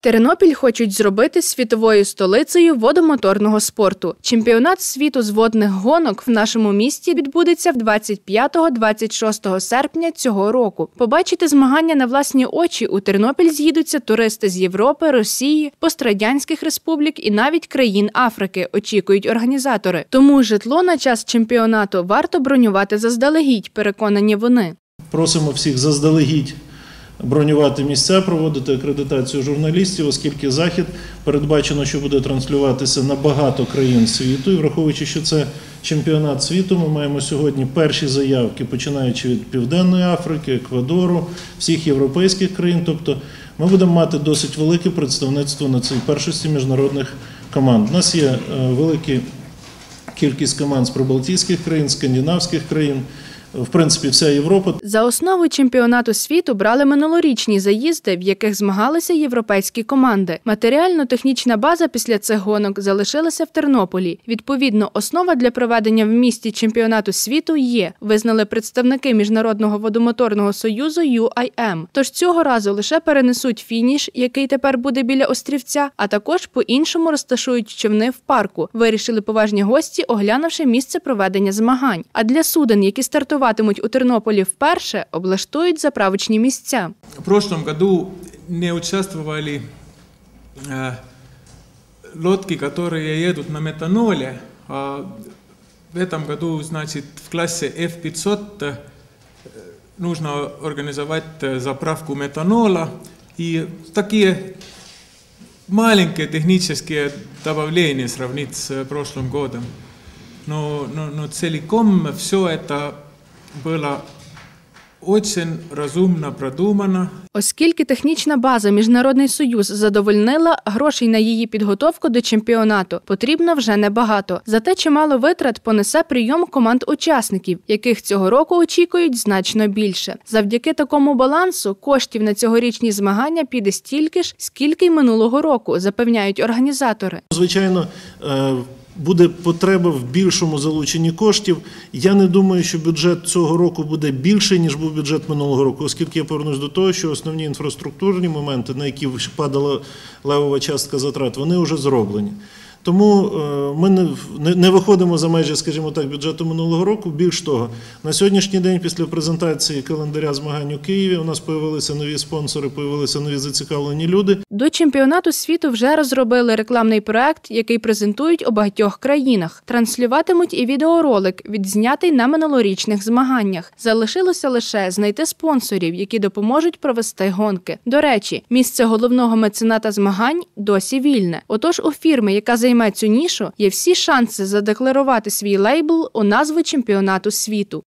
Тернопіль хочуть зробити світовою столицею водомоторного спорту. Чемпіонат світу з водних гонок в нашому місті відбудеться 25-26 серпня цього року. Побачити змагання на власні очі у Тернопіль з'їдуться туристи з Європи, Росії, пострадянських республік і навіть країн Африки. Очікують організатори. Тому житло на час чемпіонату варто бронювати заздалегідь. Переконані вони. Просимо всіх заздалегідь бронювати місця, проводити акредитацію журналістів, оскільки захід передбачено, що буде транслюватися на багато країн світу. І враховуючи, що це чемпіонат світу, ми маємо сьогодні перші заявки, починаючи від Південної Африки, Еквадору, всіх європейських країн. Тобто ми будемо мати досить велике представництво на цій першості міжнародних команд. У нас є е, великі кількість команд з прибалтійських країн, скандинавських країн в принципі вся Європа. За основу чемпіонату світу брали минулорічні заїзди, в яких змагалися європейські команди. Матеріально-технічна база після цих гонок залишилася в Тернополі. Відповідно, основа для проведення в місті чемпіонату світу є. Визнали представники міжнародного водомоторного союзу UIM. Тож цього разу лише перенесуть фініш, який тепер буде біля острівця, а також по-іншому розташують човни в парку. Вирішили поважні гості, оглянувши місце проведення змагань. А для суден, які стартували стартуватимуть у Тернополі вперше, облаштують заправочні місця. В прошлом году не участвовали э, лодки, которые едут на метаноле. А в этом году, значит, в классе F500 э, нужно организовать э, заправку метанола. И такие маленькие технические добавления сравнить с прошлым годом. Но, но, но целиком все это было очень розумно продумано. Оскільки технічна база Міжнародний союз задовольнила, грошей на її підготовку до чемпіонату потрібно вже небагато. Зате чимало витрат понесе прийом команд учасників, яких цього року очікують значно більше. Завдяки такому балансу коштів на цьогорічні змагання піде стільки ж, скільки й минулого року, запевняють організатори. Звичайно. Буде потреба в більшому залученні коштів. Я не думаю, що бюджет цього року буде більший, ніж був бюджет минулого року, оскільки я повернусь до того, що основні інфраструктурні моменти, на які падала левова частка затрат, вони вже зроблені. Тому е, ми не, виходимо за межі, скажімо так, бюджету минулого року. Більш того, на сьогоднішній день, після презентації календаря змагань у Києві, у нас появилися нові спонсори, появилися нові зацікавлені люди. До чемпіонату світу вже розробили рекламний проект, який презентують у багатьох країнах. Транслюватимуть і відеоролик, відзнятий на минулорічних змаганнях. Залишилося лише знайти спонсорів, які допоможуть провести гонки. До речі, місце головного мецената змагань досі вільне. Отож, у фірми, яка займається займе цю нішу, є всі шанси задекларувати свій лейбл у назву чемпіонату світу.